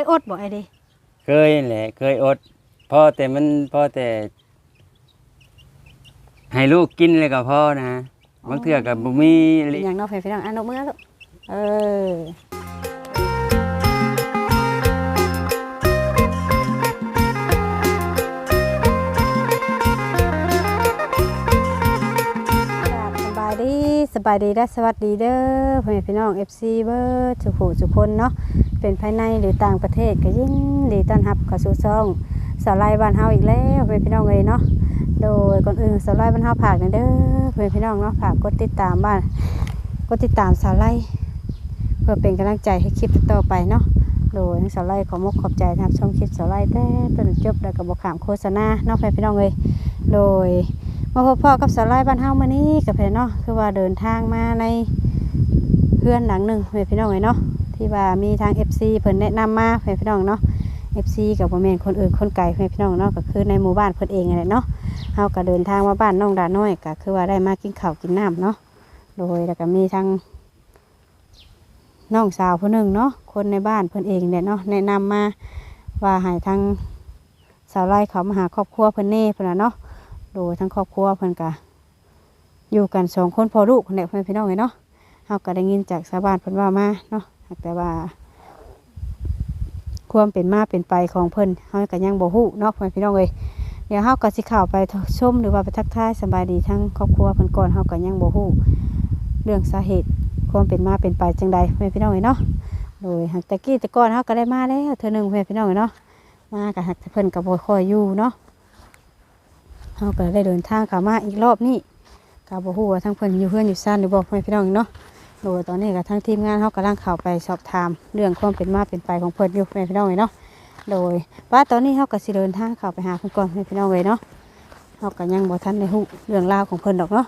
ยอดบ่ไอ้เดิเคยแหละเคยอดพ่อแต่มันพ่อแต่ ให้ลูกกินเลยก็พ่อนะบางเทื่อก็บ่มีเป็นหยังเนาะเพิ่นพี่น้องอะนกมือลูกเออ สบายดีและสวัสดีเด้อพ่อแม่พี่น้อง FC เบิร์ดทุกผู้ทุคนเนาะเป็นภายในหรือต่างประเทศก็ยินดีต้อนรับเข้าสู่ช่องสาวไล่บ้านเฮาอีกแล้วพ่อแม่พี่น้องเลยเนาะโดยก่อนอื่นสาวไล่บ้านเฮาฝากหน่อยเด้อพ่อแม่พี่น้องเนาะฝากกดติดตามบ้านกดติดตามสาวไล่เพื่อเป็นกำลังใจให้คลิปต่อไปเนาะโดยสาวไล่ขอมกขอบใจนะครับชมคลิปสาวไล่แต่ต้นจนจบแล้วก็บอกขามโฆษณาเนาะแฟนพี่น้องเลยโดย มาพบพ่อกับสาไล่บ้านเฮามานี้กับแฟนเนาะคือว่าเดินทางมาในเพื่อนหลังหนึ่งแฟนพี่น้องเลยเนาะที่ว่ามีทาง FC เพิ่นแนะนำมาแฟนพี่น้องเนาะ FC กับพ่อแม่นคนอื่นคนไกลแฟนพี่น้องเนาะก็คือในหมู่บ้านเพิ่นเองนั่นแหละเนาะเฮาก็เดินทางมาบ้านน้องดาน้อยก็คือว่าได้มากินข้าวกินน้ำเนาะโดยแล้วก็มีทางน้องสาวผู้หนึ่งเนาะคนในบ้านเพิ่นเองเนี่ยเนาะแนะนำมาว่าให้ทางสาวไร่เขามาหาครอบครัวเพิ่นเน่เพิ่นน่ะเนาะ โดยทั้งครอบครัวเพิ่นก็อยู่กันสองคนพอลูกคนเด็กเพิ่อนพี่น้องเลยเนาะเฮาก็ได้ยินจากชาวบ้านเพิ่นว่ามาเนาะแต่ว่า ความเป็นมาเป็นไปของเพิ่นเฮาก็ยังบ่ฮู้เนาะเพิ่อนพี่น้องเลยเดี๋ยวเฮาก็สิเข้าไปชมหรือว่าไปทักทายสบายดีทั้งครอบครัวเพิ่นก่อนเฮาก็ยังบ่ฮู้เรื่องสาเหตุความเป็นมาเป็นไปจังใดแม่อนพี่น้องเอ้ยเนาะโดยหักตะกี้แตะก้อนเขาก็ได้มาแล้วเธอหนึ่งแม่อนพี่น้องเอ้ยเนาะมากับหักเพิ่นกับบ่คอยอยู่เนาะ เขาก็ได้เดินทางเข้ามาอีกรอบนี้กับบ่ฮู้ว่าทั้งเพิ่นอยู่เพื่อนอยู่ซ่านหรือบ่แม่พี่น้องเอ้ยเนาะโดยตอนนี้กับทั้งทีมงานเขากำลังเข้าไปสอบถามเรื่องความเป็นมาเป็นไปของเพิ่นอยู่แม่พี่น้องเอ้ยเนาะโดยว่าตอนนี้เขาก็สิเดินทางเข้าไปหาเพิ่นก่อนแม่พี่น้องเอ้ยเนาะเขาก็ยังบ่ทันได้ฮู้เรื่องราวของเพิ่นดอกเนาะ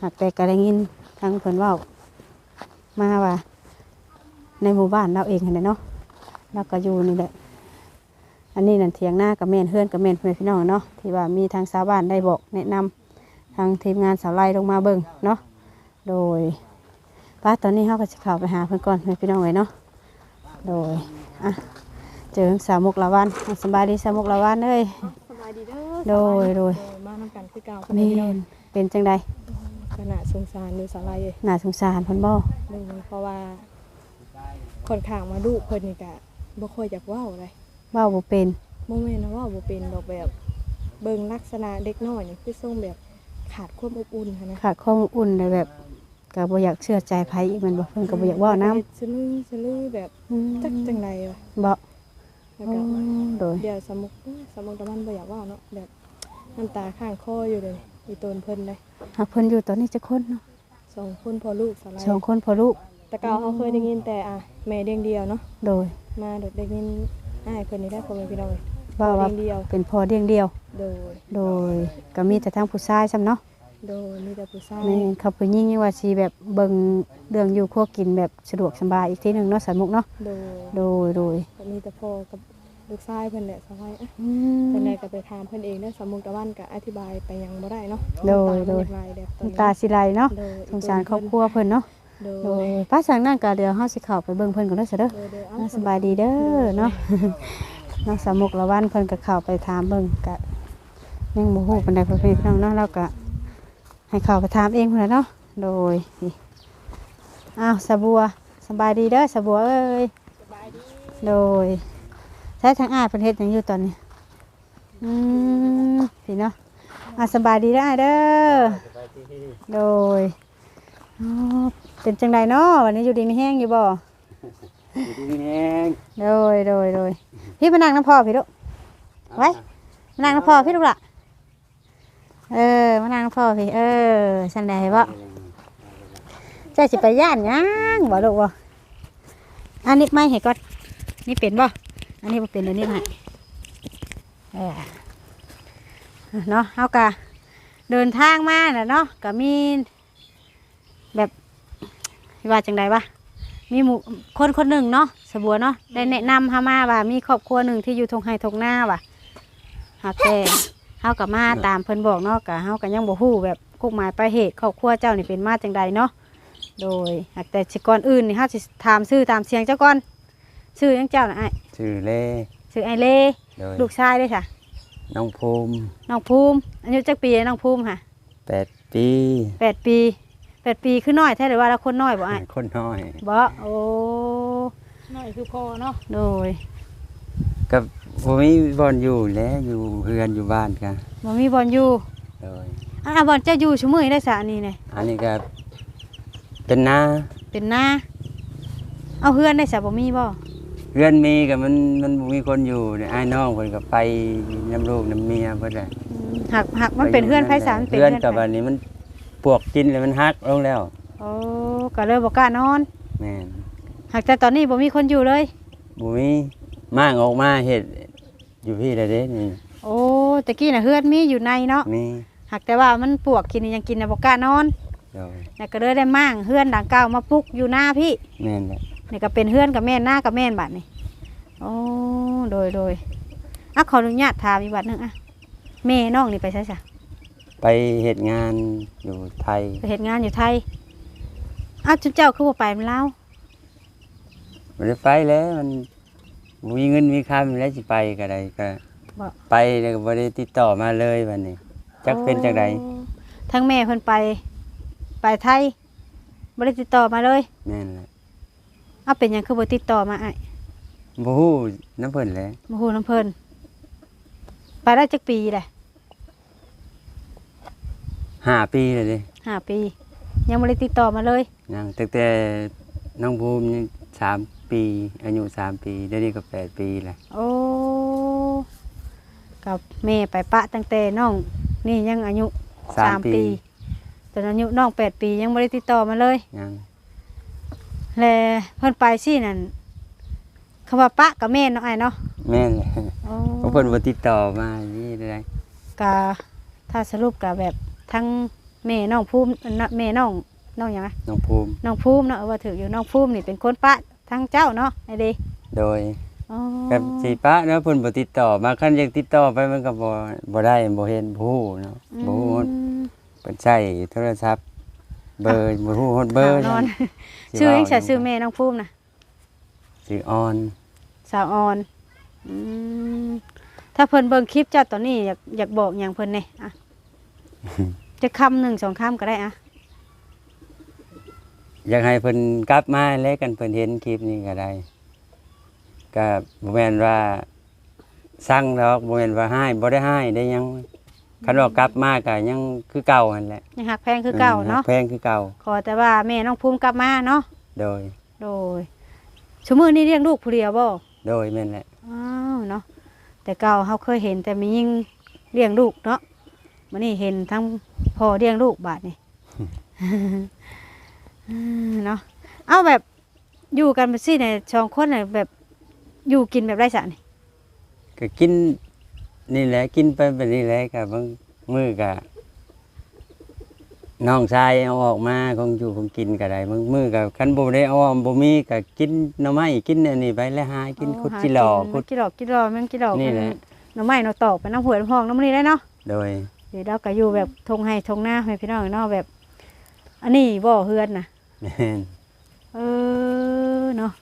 หากแต่ก็ได้ยินทั้งเพิ่นเว่ามาว่าในหมู่บ้านเราเองนั่นเนาะเราก็อยู่นี่แหละ อันนี้นั่นเถียงหน้ากับแม่นเฮือนกับแม่นเพื่อนพี่น้องเนาะที่ว่ามีทางชาวบ้านได้บอกแนะนำทางทีมงานสาวไล่ลงมาเบิ่งเนาะโดยป้าตอนนี้เขาก็จะเข้าไปหาเพื่อนก่อนเพื่อนพี่น้องเลยเนาะโดยอะเจอสาวมุกละวันอะสบายดีสาวมุกละวันเอ้ยสบายดีเด้อโดยโดยมานำกันคือเก่าแม่นเป็นจังใดขนาดสงสารดูสาลายเลยน่าสงสารเพิ่นบ่หนึ่งเพราะว่าค่อนข้างมาดูเพิ่นนี่กะบ่ค่อยอยากเว้าอะไร เว้าบ่เป็นบ่แม่นนะเว่าบ่เป็นดอกแบบ เบิ่งลักษณะเด็กน้อยนี่คือทรงแบบขาดความอบอุ่นหั้นนะขาดความอบอุ่นเลยแบบก็บ่อยากเชื่อใจไผอีกแมันบ่เพิ่นก็บ่อยากเว้านํเฮ็ดสลือสลือแบบจักจังไดวะบ่แล้วอ๋อก็ โดย เดี๋ยวสมุกสมุกตะวันบ่อยากเว้าเนาะแบบน้ำตาข้างคออยู่เลยอีตนเพิ่นเลยหากเพิ่นอยู่ตอนนี้จะคนเนาะสองคนพอลูกสาลายสองคนพอลูกแต่เก่าเขาเคยได้ยินแต่อะแม่เดียงเดียวเนาะโดย มาโดดได้ยิน อ้ายเพิ่นนี่ได้พ่อแม่พี่น้องเลยว่าว่าเดียว เป็นพ่อเลี้ยงเดียว โดย โดยก็มีแต่ทางผู้ชายซ้ำเนาะโดยมีแต่ผู้ชายแม่นเขาผู้หญิงนี่ว่าสิแบบเบิ่งเรื่องอยู่ครัวกินแบบสะดวกสบายอีกทีหนึงเนาะสายมุกเนาะโดยโดยโดยก็มีแต่พ่อกับลูกชายเพิ่นแหละสบายอะอืเพิ่นมได้ก็ไปถามเพิ่นเองเด้อสามมุกตะวันก็อธิบายไปยังบ่ได้เนาะโดยน้ำตาโดยมันไหลแบบตอนน้ำนี้ตาสิไหลเนาะโดยสงสารครอบครัวเพิ่นเนาะ โดยโดยป้าสั่งนั่นก็เดี๋ยวเฮาสิเข้าไปเบิ่งเพิ่นก่อนเด้อซะเด้อโดยโดยเอ้น่าสบายดีเด้อเนาะน้องสามุกละวันเพิ่นก็เข้าไปถามเบิ่งกะยังบ่ฮู้ปานใดเพิ่นพี่น้องเนาะเราก็ให้เข้าไปถามเองพุ่นแหละเนาะโดยนี่อ้าวสะบัวสบายดีเด้อสะบัวเอ้ยโดยใช้ทางอ้ายเพิ่นเฮ็ดหยังอยู่ตอนนี้อืมสิเนาะอะสบายดีได้อเด้อโดย อ๋อเป็นจังไดเนาะวันนี้อยู่ดีมีแห้งอยู่บ่อยู่ที่นี่แห้งโดยโดยโดยพี่มานั่งน้ำพ่อพี่ลูกไว้มานั่งน้ำพ่อพี่ลูกละเออมานั่งน้ำพ่อพี่เออสันใดบ่เจ้าสิไปย่านหยังบ่ลูกบ่อันนี้ไม่เห็นก็นี่เป็นบ่อันนี้บ่เป็นอันนี้ให้เออเนาะเฮากะเดินทางมาน่ะเนาะก็มีแบบ ว่าจังใดวะมีหมู่คนคนหนึ่งเนาะสบัวเนาะได้แนะนำเฮามาว่ามีครอบครัวหนึ่งที่อยู่ทงไห้ทงหน้าว่ะหากแต่เฮากับมาตามเพิ่นบอกเนาะกะเฮาก็ยังบ่ฮู้แบบกุกหมายปลายเหตุครอบครัวเจ้านี่เป็นมาจังใดเนาะโดยหากแต่สิก่อนอื่นนี่เฮาสิถามชื่อตามเสียงเจ้าก่อนชื่อหยังเจ้าน่ะอ้ายเชชื่อเล่ชื่อไอเล่โดยลูกชายเด้ค่ะน้องภูมิน้องภูมิอายุจักปีน้องภูมิค่ะแปดปีแปดปี แปดปีคือน้อยแท้หรือว่าเราคนน้อยบ่อ้ายคนน้อยบ่โอ้น้อยคือพ่อเนาะโดยกับผมมีบอลอยู่แล้วอยู่เฮือนอยู่บ้านกันบ่มีบอลอยู่โดยอ่าบอลเจ้าอยู่ชั่วโมงได้สะอันนี้เนี่ยอันนี้ก็เป็นนาเป็นหน้าเอาเฮือนได้สะบ่มีบ่เฮือนมีกับมันมันบ่มีคนอยู่เนี่ยไอ้ายน้องเพิ่นก็ไปน้ำลูกน้ำเมียเพิ่นน่ะอืมหักหักมันเป็นเฮือนไผสารเป็นเฮือนเฮือนกับไผอันนี้มัน ปวกกินแล้วมันฮักลงแล้วโอ้ก็เลยบ่กล้านอน แม่นหากแต่ตอนนี้บ่มีคนอยู่เลยบ่มีมางออกมาเฮ็ดอยู่พี่ละเด้นี่โอ้ตะกี้น่ะเฮือนมีอยู่ในเนาะมีหากแต่ว่ามันปวกกินยังกินน่ะบ่กล้านอนโดยแล้วก็เลยได้มั่างเฮือนดังเก่ามาปลุกอยู่หน้าพี่แม่นแหละนี่ก็เป็นเฮือนกับแม่นหน้ากับแม่นบัดนี่โอ้โดยโดยอะขออนุญาตถามอีกบัดหนึงอะแม่น้องนี่ไปใช่จ้ะ ไปเฮ็ดงานอยู่ไทยไปเฮ็ดงานอยู่ไทยอ้าวจุ๊บเจ้าคือบ่ไปมันลาวบ่ได้ไปแล้วมันบ่มีเงินมีคำแล้วสิไปก็ได้ก็ บ่ไปแล้วก็บ่ได้ติดต่อมาเลยบัดนี้จักเป็นจังไดโอ้ทั้งแม่เพิ่นไป ไปไทยบ่ได้ติดต่อมาเลยแม่นแหละเอาเป็นหยังคือบ่ติดต่อมาอ้ายบ่ฮู้น้ำเพิ่นแหละบ่ฮู้นํเพิ่นไปได้จักปีแหละ ห้าปีแล้วเด้ห้าปี ยังบ่ได้ติดต่อมาเลยยังตั้งแต่น้องภูมินี่สามปี อายุสามปีเดี๋ยวนี้ก็แปดปีแหละโอ้กับแม่ไปปะตั้งแต่น้องนี่ยังอายุสามปีตอนอายุน้องแปดปียังไม่ได้ติดต่อมาเลยยังและเพิ่นไปสินั่นคำว่าปะกับแม่เนาะไอ้เนาะแม่นแหละโอ้เพราะเพิ่นบ่ติดต่อมานี่ได้กะถ้าสรุปกะแบบ ทั้งแม่น้องภูมิน่ะแม่น้องน้องหยังไงน้องภูมิน้องภูมิเนาะเออว่าถืออยู่น้องภูมินี่เป็นคนปะทั้งเจ้าเนาะไอ้เดีโดยอ๋อกับสีปะเนาะเพิ่นบ่ติดต่อมาคันอยากติดต่อไปมันก็บ่บ่ได้บ่เห็นบ่ฮู้เนาะบ่ฮู้อืมเพิ่นใช้โทรศัพท์ เบอร์บ่ฮู้ฮอดเบอร์นอนสิชื่อยังเว้าใช่ชื่อแม่น้องภูมินะชื่อออนสาวออนอืมถ้าเพิ่นเบิ่งคลิปเจ้าตอนนี้อยากอยากบอกอย่างเพิ่นเนี่ยอะ จะคำหนึ่งสองคำก็ได้อะอยากให้เพิ่นกลับมาแล้วกันเพิ่นเห็นคลิปนี้ก็ได้ก็บ่แม่นว่าสั่งดอกบ่แม่นว่าให้บ่ได้ให้ได้หยังคันว่ากลับมาก็ยังคือเก่าหั่นแหละยังหักแพงคือเก่าเนาะแพงคือเก่าขอแต่ว่าแม่น้องภูมิกลับมาเนาะโดย โดยชั่วมือนี้เลี้ยงลูกผู้เดียวบ่โดยแม่นแหละอ้าวเนาะแต่เก่าเขาเคยเห็นแต่มียิ่งเลี้ยงลูกเนาะ มันนี่เห็นทั้งพ่อเลี้ยงลูกบาดนี่อืมเนาะเอาแบบอยู่กันไปสิเนี่ยสองคนเนี่ยแบบอยู่กินแบบไรสะนี่ก็กินนี่แหละกินไปแบบนี้แหละก็บางมื้อก็น้องชายเอาออกมาคงอยู่คงกินก็ได้บางมื้อก็คันบ่ได้เอาออกบ่มีก็กินหน่อไม้กินอันนี้ไปแล้วหากินคุดจิหลอคุคุดดจิหลอกิโลแม่งกิโลนี่แหละหน่อไม้หน่อตอกไปน้ำหวยน้ำหองน้ำนี่ได้เนาะโดย เดี๋ยวเราก็อยู่แบบทงให้ทงหน้าให้พี่น้องเนาะแบบ อันนี้บ่อเฮือนนะแม่นเออเนาะ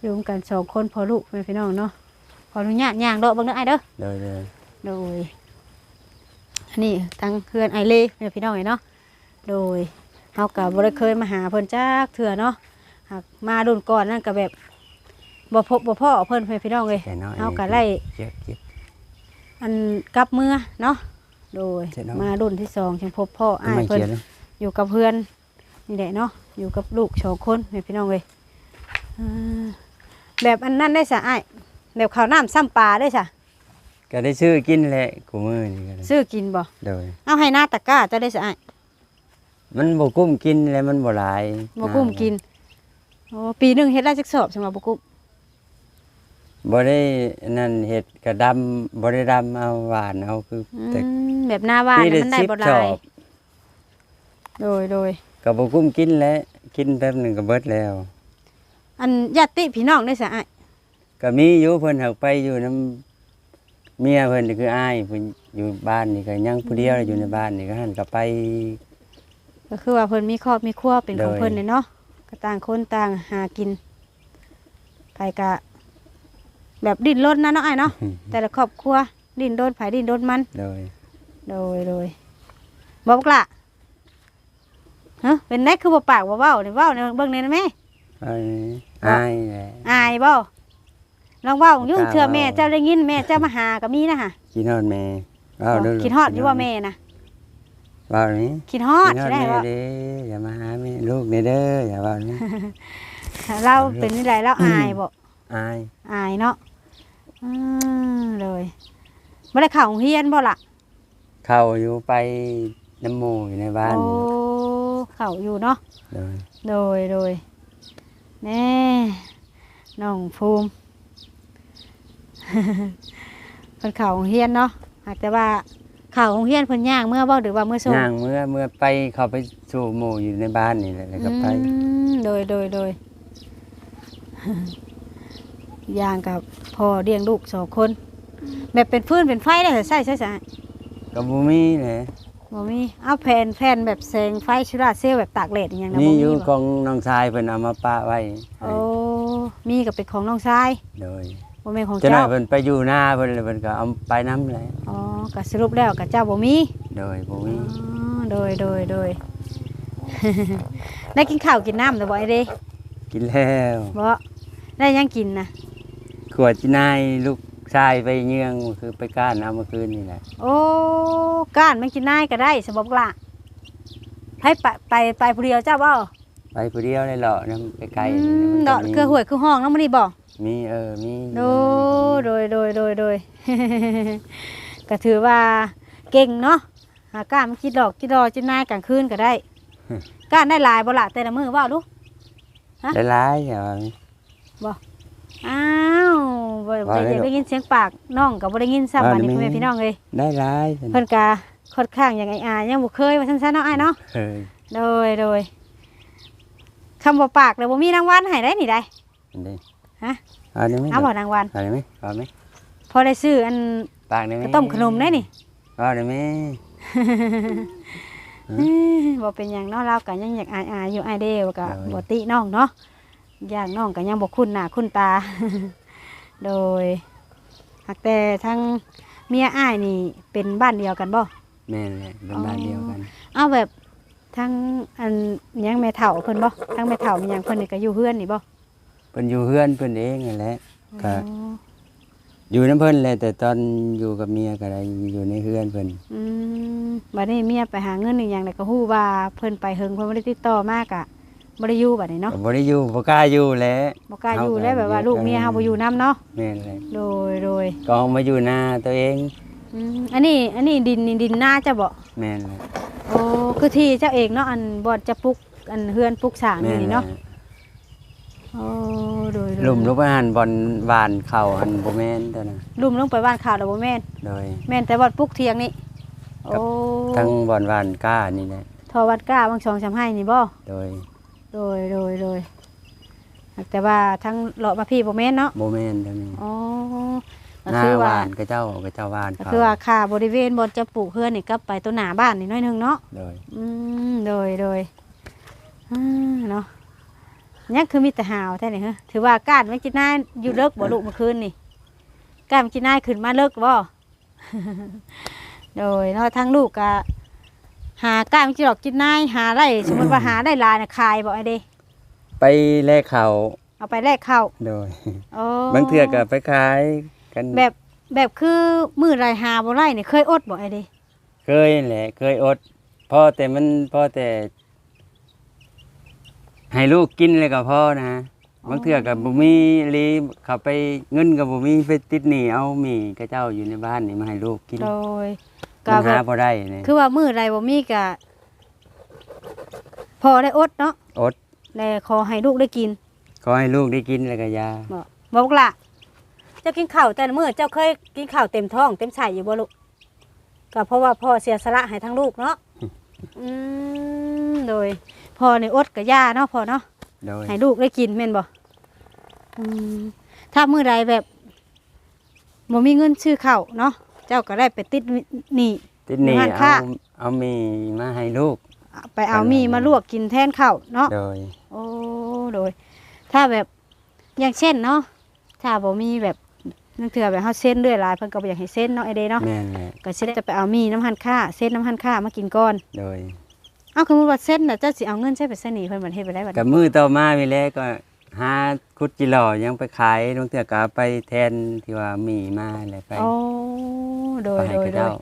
อยู่กันสองคนพอลูกให้พี่น้องเนาะขออนุญาตย่างเลาะเบางเด้อไอ้เด้อโดยโดยโดยอันนี้ทางเฮือนไอเล่ให้พี่น้องเนาะโดยเฮากับบ่ได้เคยมาหาเพิ่นจักเถื่อเนาะหากมารุ่นก่อนนั่นก็แบบบ่พบบ่พ่อเพิ่นให้พี่น้องเลยแค่น้อยเฮาก็ไล่เจ็บเจ็บ อันกลับเมื่อเนาะ โดยเสร็จแล้ว มารุ่นที่สองจึงพบพ่ออ้ายไม่เพิ่นเขียนเลยอยู่กับเพื่อนนี่แหละเนาะอยู่กับลูกสองคนให้พี่น้องเลยอ่าแบบอันนั้นได้สะอ้ายแบบข้าวน้ำซ้ำปลาได้สะก็ได้ซื้อกินแหละกูมือนี่ก็ได้ซื้อกินบ่โดย เอาให้หน้าตะกร้าจะได้สะอ้ายมันบ่กุ้มกินแล้วมันบ่หลายบ่กุ้มกินโอ้ปีหนึงเฮ็ดได้จักสอบสำหรับบ่กุ้มบ่ได้อันนั่นเห็ดกระดำบ่ได้ดำเอาหวานเอาคืออืแต่ม แบบหน้าบ้านปีน่ะละมันได้สิบบ่หชลาอยบโดยโดยก็บ่กุ้มกินแล้วกินแป๊บหนึงก็เบิดแล้ว อันญาติพี่น้องได้สะอ้ายก็มีอยู่เพิ่นหักไปอยู่น้ำเมียเพิ่นนี่คืออ้ายเพิ่นอยู่บ้านนี่ก็ยังผู้เดียวอยู่ในบ้านนี่ก็หันก็ไป ก็คือว่าเพิ่นมีครอบมีครัวเป็นของโดย เพิ่นเลยเนาะก็ต่างคนต่างหากินไปกะ แบบดิ้นรนนะเนาะไอ้ายเนาะ แต่ละครอบครัวดิ้นรนไผดิ้นรนมันโดย โดยโดยบอกละฮะเป็นได้คือบ่ปากบ่เว้านี่เว้าในเบิ่งในนั้นแม่อันนี้อายแหละอายบ่ลองเว้ายุ่งบ่กล้าเชื่อแม่เว้าเจ้าได้ยินแม่เจ้ามาหาก็มีนะฮะคิดฮอดแม่เว้าเด้อลูกคิดฮอดอยู่ว่าแม่นะเว้านี้คิดฮอดคิดฮอสิดได้แม่ว่าเด้ออย่ามาหาแม่ลูกนี่เด้ออย่าเว้านี้เราเป็นนี่ไรเราอายบ่อายอายเนาะอืมเลยบ่ได้เข้าโรงเรียนบ่ล่ะ เข้าอยู่ไปน้ำหมู่อยู่ในบ้านโอ้เข้าอยู่เนาะโดยโดยโดยแน่น้องภูมิเพิ่นเข่าโรงเรียนเนาะหากแต่ว่าเข่าโรงเรียนเพิ่นย่างเมื่อบ่หรือว่าเมื่อส่งย่างเมื่อเมื่อไปเข้าไปสู่หมู่อยู่ในบ้านนี่แหละแล้วก็ไปอืมโดยโดยโดยย่างกับพ่อเลี้ยงลูกสองคนแบบเป็นฟืนเป็นไฟได้เหรอใช่ใช่ใช่ ก็บ่มีแหละบ่มีเอาแผ่นแผ่นแบบแสงไฟชุราเซลล์แบบตากแดดอหย่างนั้นมีบ่อยู่มีขบ่องน้องชายเพิ่นเอามาปะไว้โอ้มีกับเป็นของน้องชายโดยบ่แม่นของเจ้าหน่อเจ้ายเพิ่นไปอยู่หน้าเพิ่นเลยเพิ่นก็เอาไปน้ำเลยอ๋อก็สรุปแล้วกับเจ้าบ่มีโดยบ่อ๋มีอโดยโดยโดย ได้กินข้าวกินน้ำแต่บ่ไอ้เด้กินแล้วบ่ได้หยังกินนะขวดจีนายลูก ชายไปเยืองคือไปก้านเอาเมื่อคืนนี่แหละโอ้ก้านมันกินได้ก็ได้สมบัติละให้ไปไปไปผู้เดียวเจ้าบ่ไปผู้เดียวเลยเหรอน้ำไกลๆอืนี่นะมมันดก็อกมีคือหวยคือห้องน้ำมันนี่บ่มีเออมีโดโดยโดยโดยโดยก็ถือว่าเก่งเนาะหาก้านมันคิดดอกคิดดอกจินนายกลางคืนก็ได้ก้านได้หลายบ่ละแต่ละมือว่าลูกได้หลายอย่างอ้าว บ่ว่าบ่ได้ได้ดอกได้ยินเสียงปากน้องก็บ่ได้ยินซ้ำว่าบัดนี้ได้พ่อไหมแม่พี่น้องเอ้ยได้หลายเพิ่นกะค่อนข้างอย่างไอ้อายังบ่เคยว่าซั่นๆเนาะอ้ายเนาะเออโดยโดยคำบ่ปากแล้วบ่มีรางวัลให้ได้นี่ได้อันนี้ฮะเอาได้ไหมเอาบ่รางวัลเอาได้ไหมเอาไหมพอได้ซื้ออันปากได้ไหมกระต้มขนมได้นี่เอาได้ไหมบ่เป็นหยังเนาะเราก็ยังอยากอายๆอยู่อ้ายเด้อก็บ่ติน้องเนาะอย่างน้องก็ยังบ่คุ้นหน้าคุ้นตา โดยหากแต่ทั้งเมียอ้ายนี่เป็นบ้านเดียวกันบ่ แม่นแหละเป็นบ้านเดียวกัน เอาแบบทั้งอันหยังแม่เฒ่าเพิ่นบ่ทั้งแม่เฒ่ามีหยังเพิ่นนี่ก็อยู่เฮือนนี่บ่เพิ่นอยู่เฮือนเพิ่นเองนั่นแหละ ก็ อ๋ออยู่น้ำเพิ่นเลยแต่ตอนอยู่กับเมียก็ได้อยู่ในเฮือนเพิ่นอืมบัดนี้เมียไปหาเงินอีกอย่างแล้วก็ฮู้ว่าเพิ่นไปเฮิงเพิ่นบ่ได้ติดต่อมากอะ บ่ได้อยู่บัดนี้เนาะก็บ่ได้อยู่บ่กล้าอยู่แหล้วบ่กล้าอยู่แล้วแบบว่าลูกเมียเฮาบ่อยู่นํเนาะแม่นเลยโดยโดยก็เอามาอยู่หน้าตัวเองอืมอันนี้อันนี้ดินนี่ดินนาเจ้าบ่แม่นเลยโอ้คือที่เจ้าเองเนาะอันบ่จะปลูกอันเฮือนปลูกสร้างแม่นี่นนี่เลเนาะยโอ้โดยโดยหลุมลูกอาหารบอลหวานเข่าหันบ่แม่นตัวน่ะลุ่มลงไปบ้านข่าวแล้วบ่แม่นโดย แม่นแต่บ่ปลูกเทียงนี่โอ้ทั้งบอลหวานก้านี่แหละทอวัดกล้าบางช่องชำให้นี่บ่โดย โดยโดยโดยแต่ว่าทั้งเลาะมาพี่บ่แม่นเนาะบ่แม่นตัวนี้อ๋อก็หน้าคือหว่าวานก็เจ้าก็เจ้าหวานก็เขาคือว่าค่าบริเวณบนจะปลูกเฮือนนี่กลับไปตัวหน้าบ้านนี่น้อยหนึงเนาะ โดยอืมโดยโดยอ่าเนาะยังคือมีแต่หาวแท้นี่ฮะถือว่าก้านมันกินน้าอยู่เลิกบ่ลูกเมื่อคืนนี่ก้านมันกินน้าขึ้นมาเลิกบ่ โดยเนาะทั้งลูกก็ หาก้านมันกินดอกกินน้าหาได้สมมติว่าหาได้หลายน่ะขายบ่ไอ้เด้ไปแลกเขาเอาไปแลกข้าวโดยโอ้บางเทื่อก็ไปขายกันแบบแบบคือมือไรหาบ่ไรนี่เคยอดบ่ไอ้เด้เคยแหละ เคยอดพ่อแต่มันพ่อแต่ ให้ลูกกินเลยก็พ่อนะบางเทื่อก็บ่มีลีเขาไปเงินก็บ่มีไปติดหนี้เอามีกระเจ้าอยู่ในบ้านนี่มาให้ลูกกินโดย มัก็นแบหาบบ่ได้นี่คือว่ามือไรบ่มีก็พอได้อดเนาะอดแล้วขอให้ลูกได้กินขอให้ลูกได้กินแล้วก็ยาบ่บอกล่ะเจ้ากินข้าวแต่ละมื้อเจ้าเคยกินข้าวเต็มท้อง เต็มไส้อยู่บ่ลูกก็เพราะว่าพ่อเสียสละให้ทั้งลูกเนาะอืมโดยพ่อนี่อดกับย่าเนาะพ่อเนาะ โดยให้ลูกได้กินแม่นบ่อืมถ้ามื้อใดแบบบ่มีเงินซื้อข้าวเนาะ เจ้าก็ได้ไปติดหนี้ติดหนี้งานเอาค่ะ เอามีมาให้ลูก ไปเอามีมาลวกกินแทนข้าวเนาะ โดย โอ้โดย ถ้าแบบอย่างเช่นเนาะถ้าบ่มีแบบนั่นถือแบบเฮาเส้นเรื่อยหลายเพิ่นก็บ่อยากให้เส้นเนาะไอเดเนาะแม่นแหละก็สิได้จะไปเอามีน้ำหันค่าเส้นน้ำหันค่ามากินก่อนโดยเอ้าคือว่าเส้นน่ะเจ้าสิเอาเงินใช้ไปเส้นนี่เพิ่นบ่เฮ็ดไปได้บัดกันี้บมือต่อมาไปแล้วก็หาคุดจิหล่อยังไปขายลงเถื่อก็เอาไปแทนที่ว่ามีมาอะไรไป โอ้ โดไปยให้โดยกระโดเจ้าย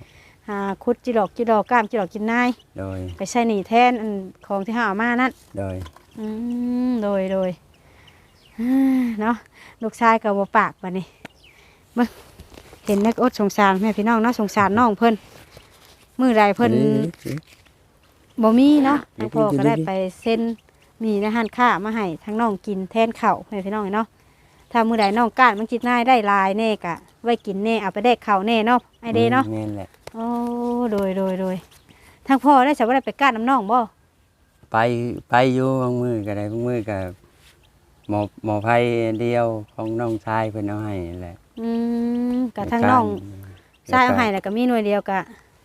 หาคุดจิดอกจิดอกก้ามจิดอกกินนายโดย ไปใช้หนี่แทนอันของที่เฮาเอามานั่น โดย อืมโดยโดยอ่าเนาะลูกชายก็บ่ปากบัดนี้เบิ่งเห็นนักอดสงสารแม่พี่น้องเนาะสงสารน้องเพิ่นมื้อใดเพิ่นบ่มีเนาะเดี๋ทายงวพ่อพี่ก็ดูได้ดิไปเซ็นมีในห้านค้ามาให้ทั้งน้องกินแทนข้าวให้พี่น้องเนาะถ้ามื้อใดน้องก้านมันกินง่ายได้หลายแน่กะ ไว้กินแน่เอาไปแดกข้าวแน่เนาะไอเดเนาะแม่นแหละโอ้โดยโดยโดยทางพ่อได้จะว่าได้ไปก้านน้ำน้องบ่ไปไปอยู่บางมือก็ได้บางมือก็หมอหมอไผเดียวของน้องชายเพิ่นเอาให้นั่นแหละอืมกะทางน้องชายเอาให้แล้วก็มีหน่วยเดียวกะ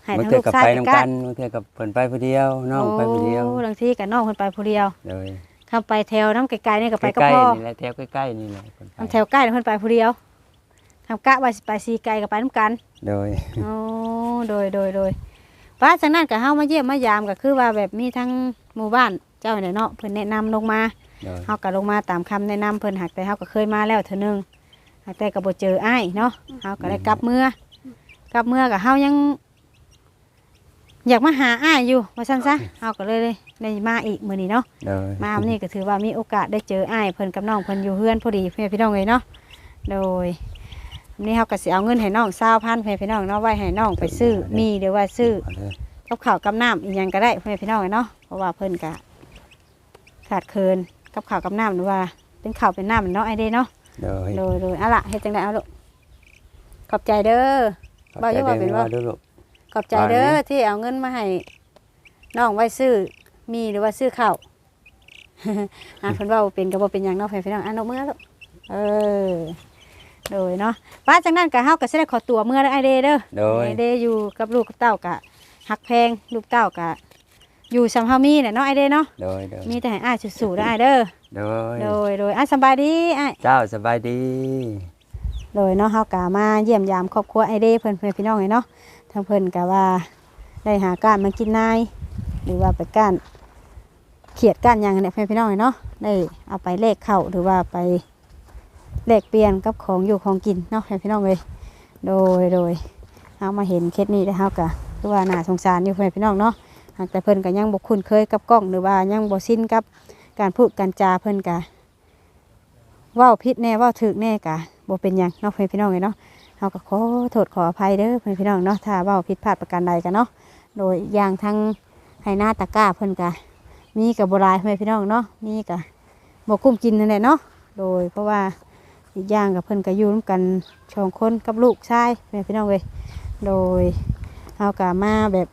ให้บางทางเทื่ลูอกก็ชายไปไปนํก้ากันนบางเทื่อก็เพิ่นไปผู้เดียวน้องไปผู้เดียวโอ้บางทีก็น้องเพิ่นไปผู้เดียวโดยเข้าไปแถวน้ำไกลๆนี่ก็ไปกับใกล้พ่อๆนี่แหละแถวใกล้ๆนี่แหละเพิ่นไปทำแถวใกล้เพิ่นไปผู้เดียว ทำกะว่าสิไปซีไกลก็ไปน้ำกันโดยโอ้โดยโดยโดยป้าจากนั้นก็เฮามาเยี่ยมมายามก็คือว่าแบบมีทั้งหมู่บ้านเจ้าเนี่ยเนาะเพิ่นแนะนำลงมาโดยเฮาก็ลงมาตามคำแนะนำเพิ่นหักแต่เฮาก็เคยมาแล้วเทื่อนึงหักแต่ก็บ่เจออ้ายเนาะเฮาก็ได้กลับเมื่อกลับเมื่อก็เฮายัง อยากมาหาอ้ายอยู่ว่าซั่นซะเฮาก็เลยได้มาอีกมื้อนี้เนาะ โดยมาวันนี้ก็ถือว่ามีโอกาสได้เจออ้ายเพิ่นกับน้องเพิ่นอยู่เฮือนพอดีเพื่อนพี่น้องเลยเนาะ โดยวั นนี้เฮาก็สิเอาเงินให้น้อง20,000เพื่อนพี่น้องเนาะไว้ให้น้องไปซื้อมีหรือว่าซื้อเอาเลยกับข้าวกับน้ำอีกอย่างก็ได้เพื่อนพี่น้องเลยเนาะเพราะว่าเพิ่นก็ขาดเคินกับข้าวกับน้ำหรือว่า เป็นข้าวเป็นน้ำเนาะไอเด้เนาะโดยโดยโดยเอาล่ะเฮ็ดจังไดเอาลูกขอบใจเด้อบ่อยู่ว่าเป็นว่าดูลูกขอบใจเด้อว่าไงที่เอาเงินมาให้น้องไว้ซื้อมีหรือว่าซื้อข้าวอ่าเพิ่นว่าบ่เป็นก็บ่เป็นหยังเนาะเพื่อนพี่น้องอะนกมือลูกเออ โดยเนาะว่าจังนั้นก็เฮาก็สิได้ขอตัวเมื่อเด้อไอเด้เด้อโดย ไอเด้อยู่กับลูกกับเต้ากะฮักแพงลูกเต้ากะอยู่สำเฮามีแหละเนาะไอเด้เนาะโดยโดยมีแต่ให้อ้ายสู้ๆเด้อไอเด้อโดยโดยโดยอะสำบายดีอ้าย เจ้าสบายดี โดยเนาะเฮากะมาเยี่ยมยามครอบครัวไอเด้เพิ่นเพื่อนพี่น้องไงเนาะทางเพิ่นกะว่าได้หาการมากินนาย หรือว่าไปก้านเขียดก้านหยังเนี่ยเพื่อนพี่น้องไงเนาะได้เอาไปเลขเข้าหรือว่าไป เลขเปลี่ยนกับของอยู่ของกินเนาะเพื่อนพี่น้องเลยโดยโดยเอามาเห็นเคสนี้ได้วเฮากะคือว่าน่าสงสารอยู่เพื่อนพี่น้องเนาะแต่เพิ่นก็ยังบ่คุ้นเคยกับกล้องหรือว่ายังบ่ชินกับการพูดการจาเพิ่นกะเว้าผิดแน่ว้าถึกแน่กะบ่เป็นยังเนาะเพื่อนพี่น้องเลยเนาะเฮาก็ขอโทษขออภัยเด้อเพื่อนพี่น้องเนาะถ้าว้าผิดพลาดประการใดกันเนาะโดยอย่างทั้งให้หน้าตะก้าเพิ่นกะมีกับโบ่หลายเพื่อนพี่น้องเนาะมีกะบ่กุ้มกินนั่นแหละเนาะโดยเพราะว่า อีกอย่างกับเพิ่นก็อยู่ร่วมกันสองคนกับลูกชายเพื่พี่น้องเลยโดยเฮากะมาแบบ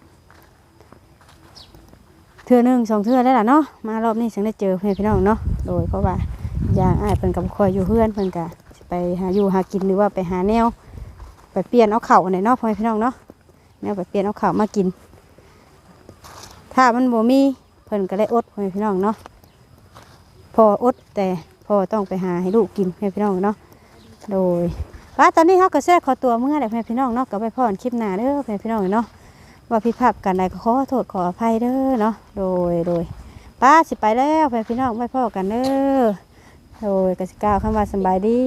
เทื่อหนึงสองเทื่อแล้ล่ะเนาะมารอบนี้ฉันได้เจอเพื่อนพี่น้องเนาะโดยเพราะว่าอย่างอ้ายเพิ่นกับคอยอยู่เพื่อนเพิ่นกะสิไปหาอยู่หากินหรือว่าไปหาแนว ไปเปลี่ยนเอาเข่าไหนเนาะพ่อพี่น้องเนาะแนวไปเปลี่ยนเอาเข่ามากิน ถ้ามันบ่มีเพิ่นก็ได้อดพ่อพี่น้องเนาะพออดแต่ พ่อต้องไปหาให้ลูกกินพ่อแม่พี่น้องเนาะโดยว่าตอนนี้เขาก็แทรกขอตัวเมื่อไหร่พ่อแม่พี่น้องเนาะก็ไปพรคลิปหน้าเด้อพ่อแม่พี่น้องเนาะว่าพิดพลาดกันใดก็ขอโทษขออภัยเด้อเนาะโดยโดยป้าสิไปแล้วพ่อแม่พี่น้องไม่พ่อกันเด้อโดยกสิก้าวคำว่าสบายดี